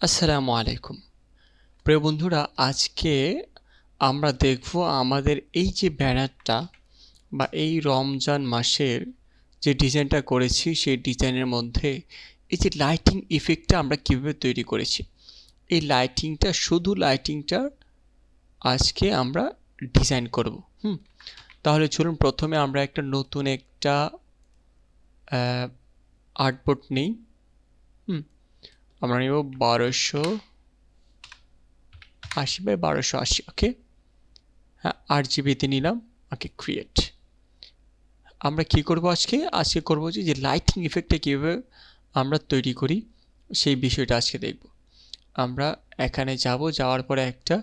আসসালামু আলাইকুম। প্রিয় বন্ধুরা, আজকে আমরা দেখব আমাদের এই যে ব্যানারটা বা এই রমজান মাসের যে ডিজাইনটা করেছি, সেই ডিজাইনের মধ্যে এই যে লাইটিং ইফেক্টটা আমরা কীভাবে তৈরি করেছি। এই লাইটিংটা শুধু লাইটিংটা আজকে আমরা ডিজাইন করব। হুম, তাহলে চলুন প্রথমে আমরা একটা নতুন একটা আর্টবোর্ড নিই। আমরা নেব বারোশো আশি বাই বারোশো আশি ওকে হ্যাঁ আট জিবিতে নিলাম ওকে ক্রিয়েট আমরা কি করব আজকে? আজকে করব যে যে লাইটিং ইফেক্টটা কীভাবে আমরা তৈরি করি, সেই বিষয়টা আজকে দেখব। আমরা এখানে যাব, যাওয়ার পরে একটা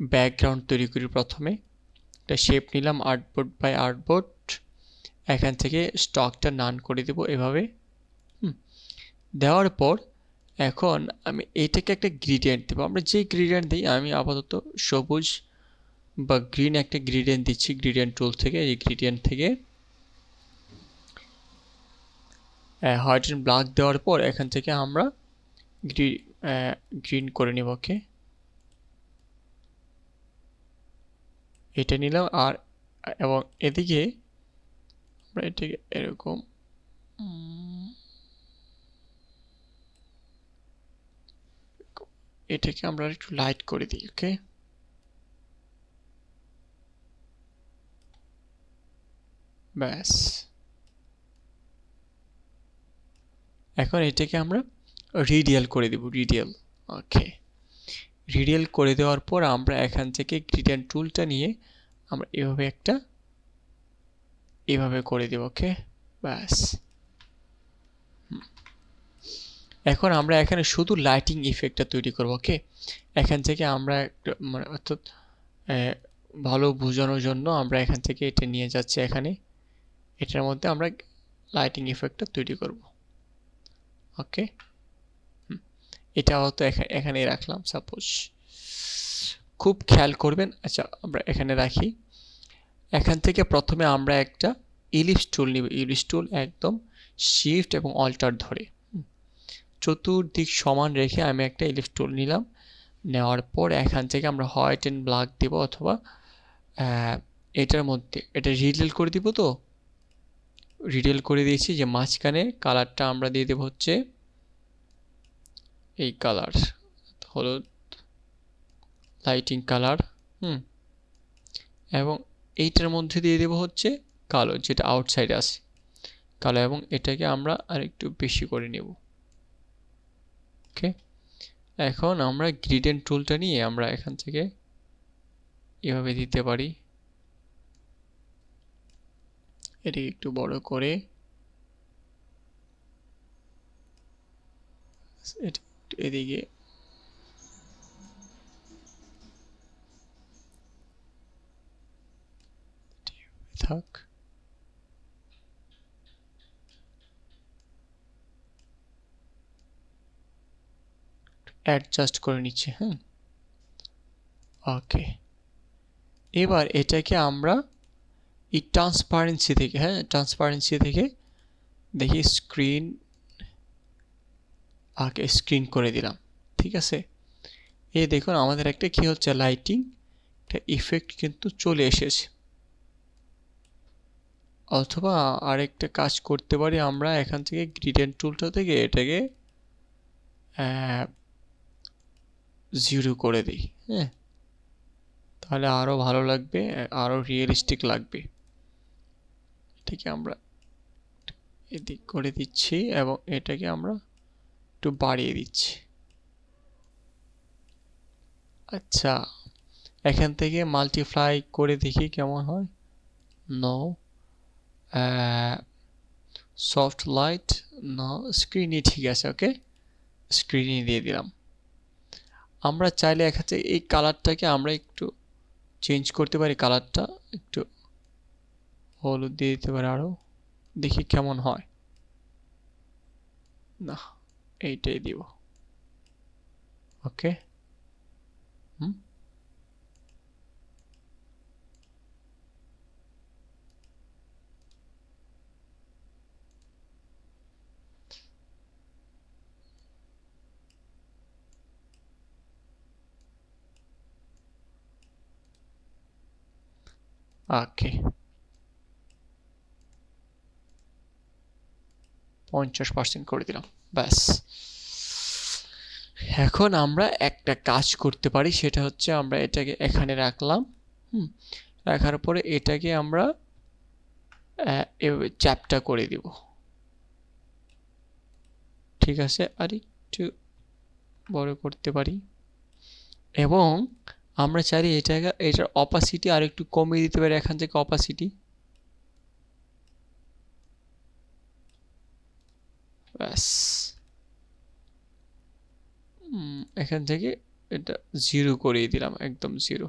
ব্যাকগ্রাউন্ড তৈরি করি প্রথমে। একটা শেপ নিলাম আর্টবোর্ড বাই আর্টবোর্ড এখান থেকে স্টকটা নান করে দেব এভাবে। দেওয়ার পর এখন আমি এটাকে একটা গ্রিডিয়েন্ট দেবো। আমরা যে গ্রিডিয়েন্ট দিই, আমি আপাতত সবুজ বা গ্রিন একটা গ্রিডিয়েন্ট দিচ্ছি গ্রিডিয়েন্ট টুল থেকে, এই গ্রিডিয়েন্ট থেকে। হোয়াইট অ্যান্ড ব্ল্যাক দেওয়ার পর এখান থেকে আমরা গ্রি গ্রিন করে নেব ওকে এটা নিলাম আর, এবং এদিকে আমরা এটাকে এরকম এটাকে আমরা একটু লাইট করে দিই ওকে ব্যাস। এখন এটাকে আমরা রিডিয়াল করে দেব রিডিয়াল ওকে রিডিয়াল করে দেওয়ার পর আমরা এখান থেকে গ্রিডিয়ান টুলটা নিয়ে আমরা এভাবে একটা, এভাবে করে দেব ওকে ব্যাস। এখন আমরা এখানে শুধু লাইটিং ইফেক্টটা তৈরি করব ওকে এখান থেকে আমরা মানে অর্থাৎ ভালো বোঝানোর জন্য আমরা এখান থেকে এটা নিয়ে যাচ্ছি এখানে। এটার মধ্যে আমরা লাইটিং ইফেক্টটা তৈরি করব ওকে এটা হয়তো এখানেই রাখলাম সাপোজ খুব খেয়াল করবেন আচ্ছা আমরা এখানে রাখি। এখান থেকে প্রথমে আমরা একটা ইলিপস টুল নিব ইলিপস টুল একদম শিফট এবং অল্টার ধরে। চতুর্দিক সমান রেখে আমি একটা ইলিপস টুল নিলাম। নেওয়ার পর এখান থেকে আমরা হোয়াইট অ্যান্ড ব্ল্যাক দেব অথবা এটার মধ্যে, এটা রিডেল করে দিব তো? রিডেল করে দিয়েছি যে মাঝখানে কালারটা আমরা দিয়ে দেবো হচ্ছে এই কালার, হলুদ, লাইটিং কালার, হুম, এবং এইটার মধ্যে দিয়ে দেবো হচ্ছে কালো, যেটা আউটসাইডে আছে, কালো, এবং এটাকে আমরা আরেকটু বেশি করে নেব। ওকে। এখন আমরা গ্রিডেন্ট টুলটা নিয়ে আমরা এখান থেকে এভাবে দিতে পারি। এটি একটু বড় করে। এদিকে। থাক। অ্যাডজাস্ট করে নিচ্ছে হ্যাঁ ওকে এবার এটাকে আমরা এই ট্রান্সপারেন্সি থেকে হ্যাঁ ট্রান্সপারেন্সি থেকে দেখি স্ক্রিন আগে স্ক্রিন করে দিলাম, ঠিক আছে? এই দেখুন আমাদের একটা কী হচ্ছে লাইটিং একটা ইফেক্ট কিন্তু চলে এসেছে। অথবা আরেকটা কাজ করতে পারি আমরা এখান থেকে গ্রিডেন্ট টুলটা থেকে, এটাকে জিরো করে দিই হ্যাঁ? তাহলে আরও ভালো লাগবে আরও রিয়েলিস্টিক লাগবে। এটাকে আমরা এদিক করে দিচ্ছি এবং এটাকে আমরা একটু বাড়িয়ে দিচ্ছি। আচ্ছা এখান থেকে মাল্টিপ্লাই করে দেখি কেমন হয়। নো সফট লাইট নো স্ক্রিনই ঠিক আছে ওকে স্ক্রিনই দিয়ে দিলাম। আমরা চাইলে এক হাতে এই কালারটাকে আমরা একটু চেঞ্জ করতে পারি কালারটা একটু হলুদ দিয়ে দিতে পারি আরও দেখি কেমন হয়। না এইটাই দিব। ওকে ওকে পঞ্চাশ পার্সেন্ট করে দিলাম, ব্যাস। এখন আমরা একটা কাজ করতে পারি, সেটা হচ্ছে আমরা এটাকে এখানে রাখলাম, হুম? রাখার পরে এটাকে আমরা এভাবে চ্যাপটা করে দিব। ঠিক আছে আর একটু বড় করতে পারি। এবং আমরা চাই এটাকে, এটার অপাসিটি আর একটু কমিয়ে দিতে পারি, এখান থেকে অপাসিটি ব্যাস। এখান থেকে এটা জিরো করিয়ে দিলাম, একদম জিরো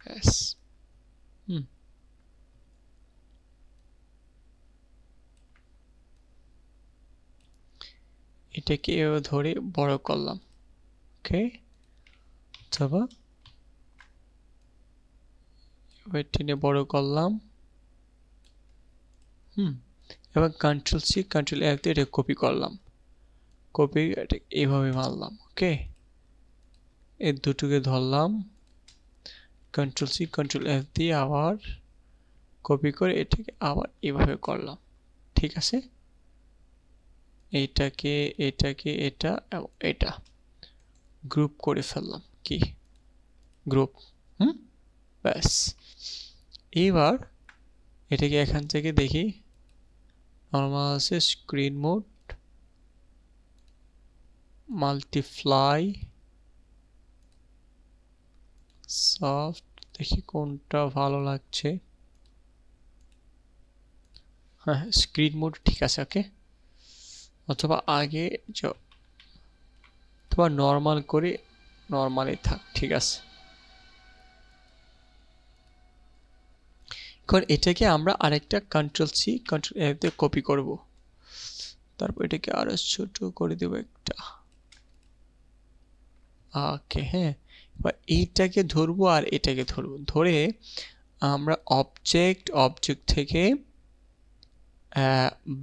ব্যাস হুম এটাকে এভাবে ধরে বড় করলাম। ওকে? অথবা এবার টেনে বড় করলাম। হুম, এবার কন্ট্রোল সি কন্ট্রোল এফ দিয়ে এটা কপি করলাম। কপি এটা এইভাবে মারলাম, ওকে? এর দুটোকে ধরলাম। কন্ট্রোল সি কন্ট্রোল এফ দিয়ে আবার কপি করে এটাকে আবার এভাবে করলাম। ঠিক আছে? এইটাকে এটাকে, এটা এবং এটা। গ্রুপ করে ফেললাম। কি? গ্রুপ। হুম? ব্যাস। এবার এটাকে এখান থেকে দেখি। নর্মাল আছে স্ক্রিন মোড মাল্টিপ্লাই সফট দেখি কোনটা ভালো লাগছে। হ্যাঁ স্ক্রিন মোড ঠিক আছে ওকে অথবা আগে অথবা নর্মাল করে নর্মালি থাক, ঠিক আছে? এখন এটাকে আমরা আরেকটা কন্ট্রোল সি কন্ট্রোল এফ দিয়ে কপি করব। তারপর এটাকে আরও ছোট করে দেবো একটা। ওকে হ্যাঁ। এবার এইটাকে ধরবো আর এটাকে ধরবো। ধরে আমরা অবজেক্ট অবজেক্ট থেকে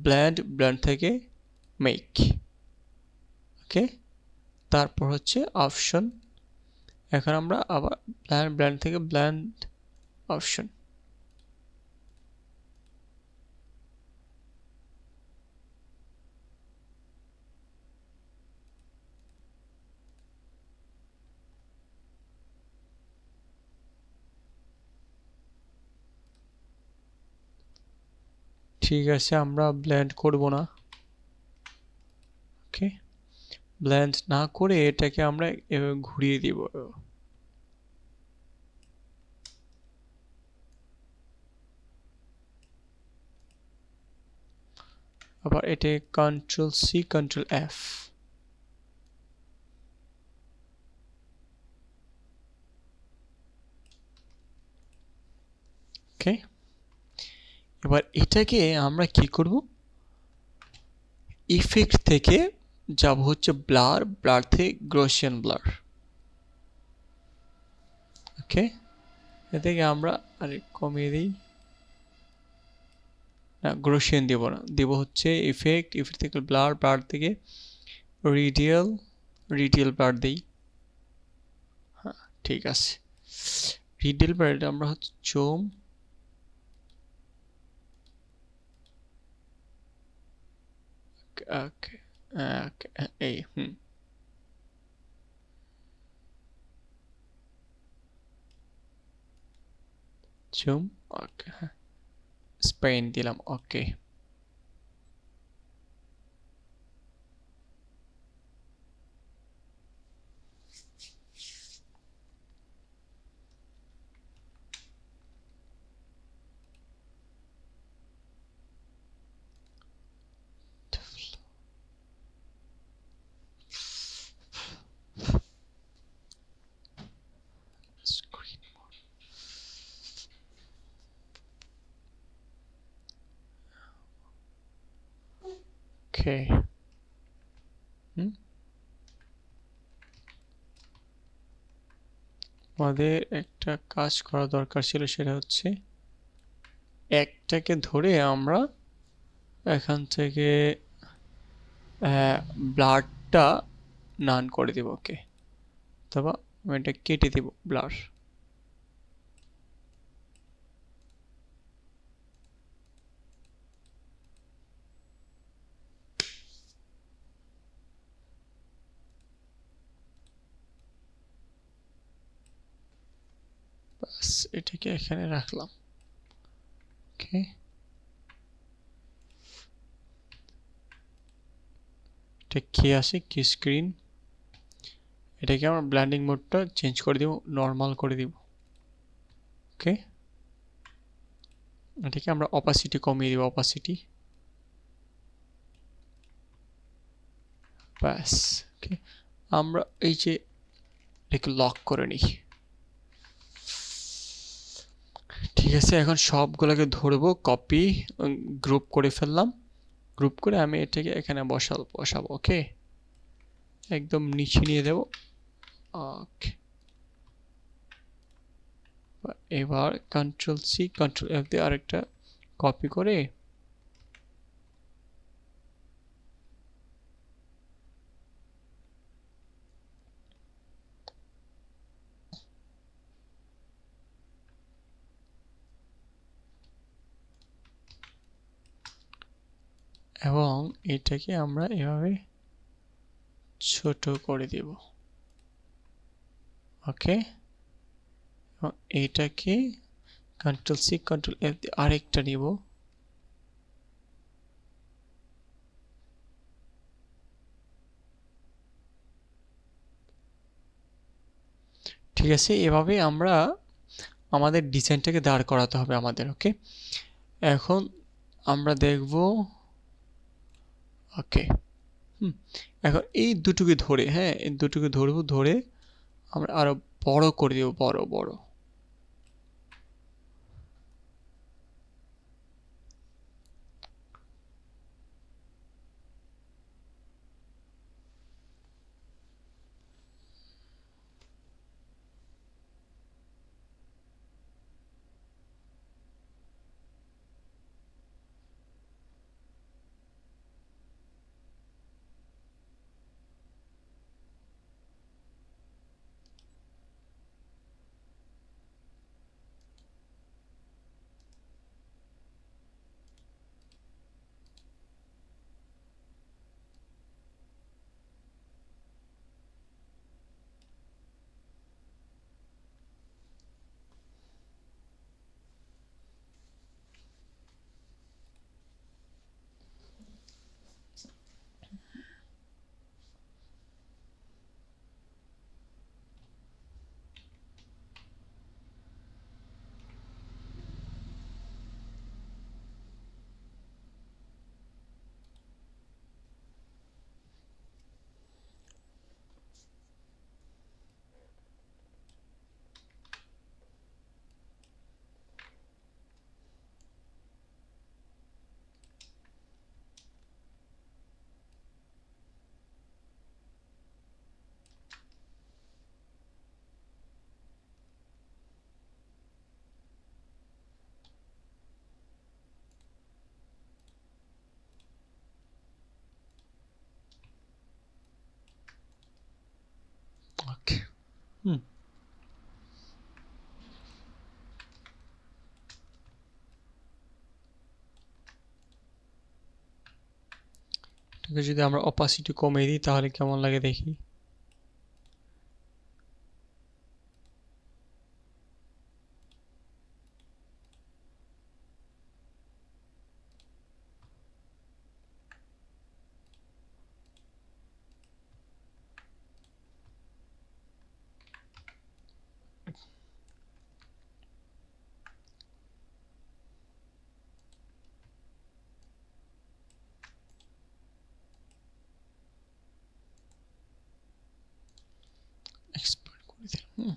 ব্ল্যান্ড ব্ল্যান্ড থেকে মেক ওকে তারপর হচ্ছে অপশন এখন আমরা আবার ব্ল্যান্ড ব্ল্যান্ড থেকে ব্ল্যান্ড অপশন ঠিক আছে, আমরা ব্ল্যান্ড করব না। ওকে? ব্ল্যান্ড না করে এটাকে আমরা ঘুরিয়ে দিব। আবার এটা কন্ট্রোল সি কন্ট্রোল এফ এবার এটাকে আমরা কি করব? ইফেক্ট থেকে যাব হচ্ছে ব্লার ব্লার থেকে গ্রোশিয়ান ব্লার ওকে এ থেকে আমরা আরে কমিয়ে দিই। না গ্রোশিয়ান দেব না। দেব হচ্ছে ইফেক্ট ইফেক্ট থেকে ব্লার ব্লার থেকে রিডিয়াল রিডিয়াল ব্লার দিই। হ্যাঁ ঠিক আছে। রিডিয়াল ব্লার আমরা হচ্ছে চোম okay, okay, এই হুম জুম ওকে হ্যাঁ স্পেন দিলাম ওকে Okay. হুম আমাদের একটা কাজ করা দরকার ছিল, সেটা হচ্ছে একটাকে ধরে আমরা এখান থেকে ব্লাডটা নান করে দেব ওকে অথবা আমি এটা কেটে দেব, ব্লাড। এটাকে এখানে রাখলাম। ওকে এটা কি আসে কি স্ক্রিন এটাকে আমরা ব্ল্যান্ডিং মোডটা চেঞ্জ করে দিব নর্মাল করে দিব। ওকে এটাকে আমরা অপাসিটি কমিয়ে দিব অপাসিটি ব্যাস ওকে আমরা এই যে এটাকে লক করে নিই। ঠিক আছে, এখন সবগুলোকে ধরবো কপি গ্রুপ করে ফেললাম। গ্রুপ করে আমি এটাকে এখানে বসাল, বসাবো ওকে একদম নিচে নিয়ে দেব। ওকে এবার কন্ট্রোল সি কন্ট্রোল এফ দিয়ে আরেকটা কপি করে এবং এটাকে আমরা এভাবে ছোট করে দেব। ওকে? এটাকে কন্ট্রোল সি কন্ট্রোল এফ দিয়ে আরেকটা নিব। ঠিক আছে, এভাবে আমরা আমাদের ডিজাইনটাকে দাঁড় করাতে হবে আমাদের, ওকে? এখন আমরা দেখব ওকে হুম। এখন এই দুটোকে ধরে হ্যাঁ এই দুটোকে ধরবো ধরে আমরা আরও বড় করে দেবো বড় বড় ওকে এটাকে যদি আমরা অপাসিটি কমিয়ে দিই তাহলে কেমন লাগে দেখি এক্সপার্ট করে দিলাম হুম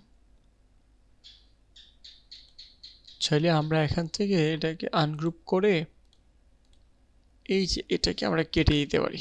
চাইলে আমরা এখান থেকে এটাকে আনগ্রুপ করে এই যে এটাকে আমরা কেটে দিতে পারি।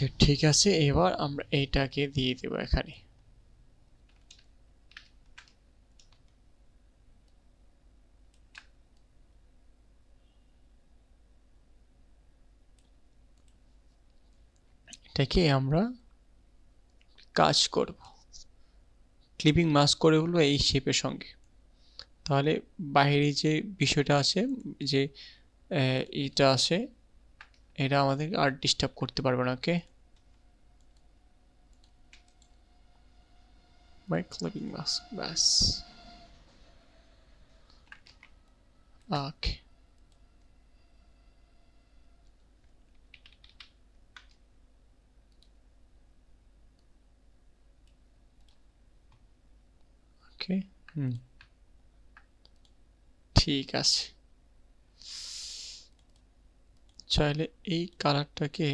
ওকে, ঠিক আছে, এবার আমরা এইটাকে দিয়ে দেবো এখানে। এটাকে আমরা কাজ করব। ক্লিপিং মাস্ক করে বলব এই শেপের সঙ্গে। তাহলে বাইরে যে বিষয়টা আছে, যে এটা আছে, এটা আমাদের আর ডিস্টার্ব করতে পারবে না ওকে বাই ক্লিপিং মাস্ক ব্যাস ওকে ওকে হুম ঠিক আছে. চাইলে এই কালারটাকে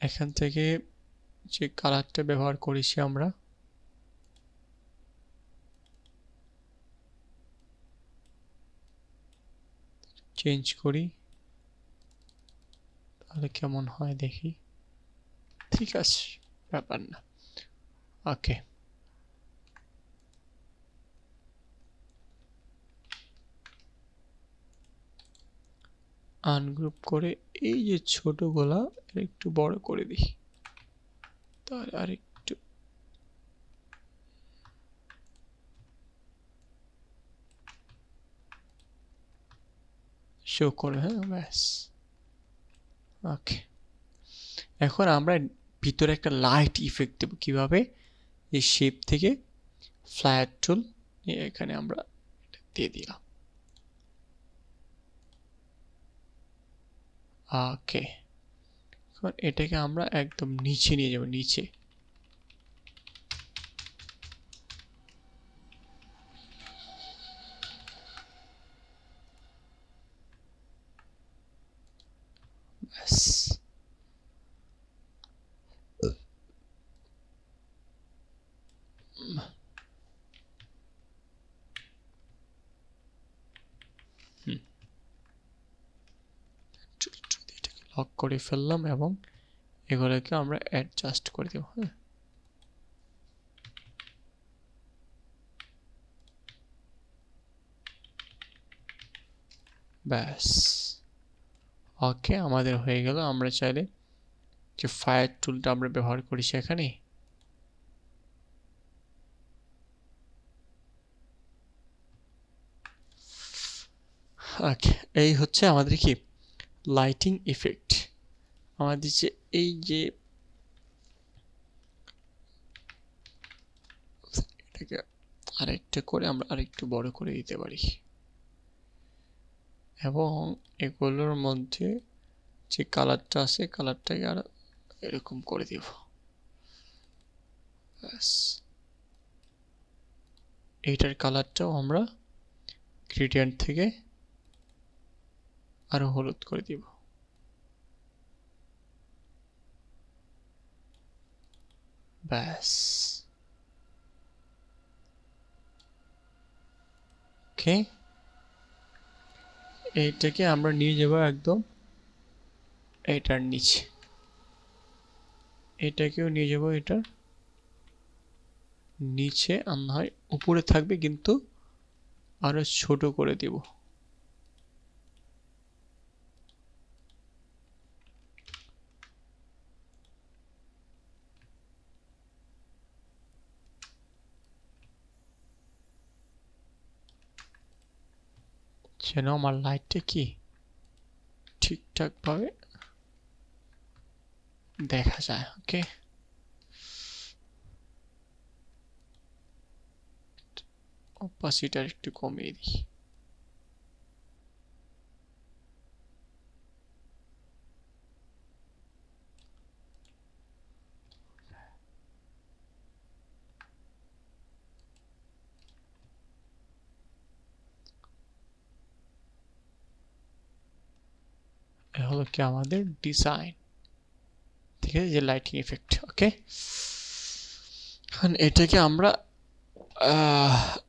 এখান থেকে যে কালারটা ব্যবহার করেছি আমরা। চেঞ্জ করি। তাহলে কেমন হয় দেখি। ঠিক আছে, ব্যাপার না। ওকে। আনগ্রুপ করে এই যে ছোটগুলা একটু বড় করে দিই। তাহলে আর একটু শো করে হ্যাঁ ব্যাস। ওকে এখন আমরা ভিতরে একটা লাইট ইফেক্ট দেবো কীভাবে? এই শেপ থেকে ফ্ল্যাট টুল এখানে আমরা এটা দিয়ে দিলাম। ওকে এখন এটাকে আমরা একদম নিচে নিয়ে যাব নিচে ব্যাস এটাকে লক করে ফেললাম এবং এগুলোকে আমরা অ্যাডজাস্ট করে দেবো হ্যাঁ? ব্যাস। ওকে আমাদের হয়ে গেল। আমরা চাইলে যে ফায়ার টুলটা আমরা ব্যবহার করি সেখানে। ওকে এই হচ্ছে আমাদের কি? লাইটিং ইফেক্ট আমাদের যে এই যে এটাকে আরেকটা করে আমরা আরেকটু বড় করে দিতে পারি। এবং এগুলোর মধ্যে যে কালারটা আছে কালারটাকে আর এরকম করে দিব। ব্যাস। এইটার কালারটাও আমরা গ্রেডিয়েন্ট থেকে আরও হলুদ করে দিব। ব্যাস ওকে এইটাকে আমরা নিয়ে যাব একদম এটার নিচে। এটাকেও নিয়ে যাব এটার নিচে। না হয় উপরে থাকবে কিন্তু আরও ছোট করে দিব। যেন আমার লাইটটা কি ঠিকঠাকভাবে দেখা যায় ওকে অপাসিটার একটু কমিয়ে দিই। হলো কি আমাদের ডিজাইন ঠিক আছে? যে লাইটিং ইফেক্ট ওকে এটাকে আমরা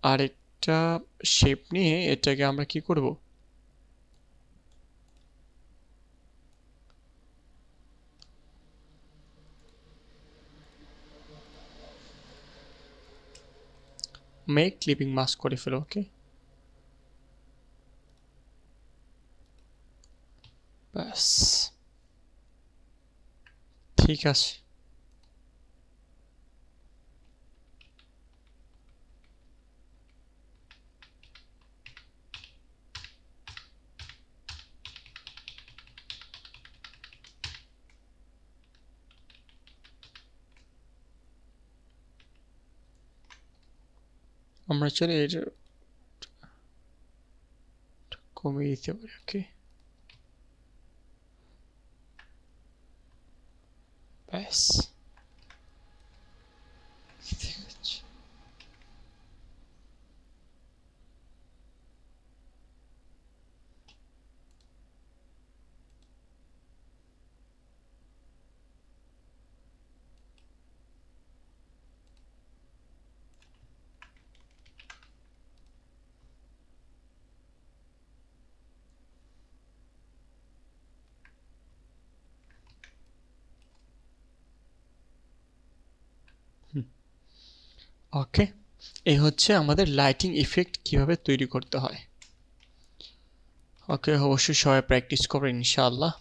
আরেকটা শেপ নিয়ে এটাকে আমরা কি করব? মেক ক্লিপিং মাস্ক করে ফেলো ওকে ব্যাস ঠিক আছে আমরা চলে এটা কমিয়ে দিতে পারি ওকে ব্যাস ঠিক আছে ওকে এই হচ্ছে আমাদের লাইটিং ইফেক্ট কীভাবে তৈরি করতে হয়। ওকে অবশ্যই সবাই প্র্যাকটিস করবেন, ইনশাআল্লাহ।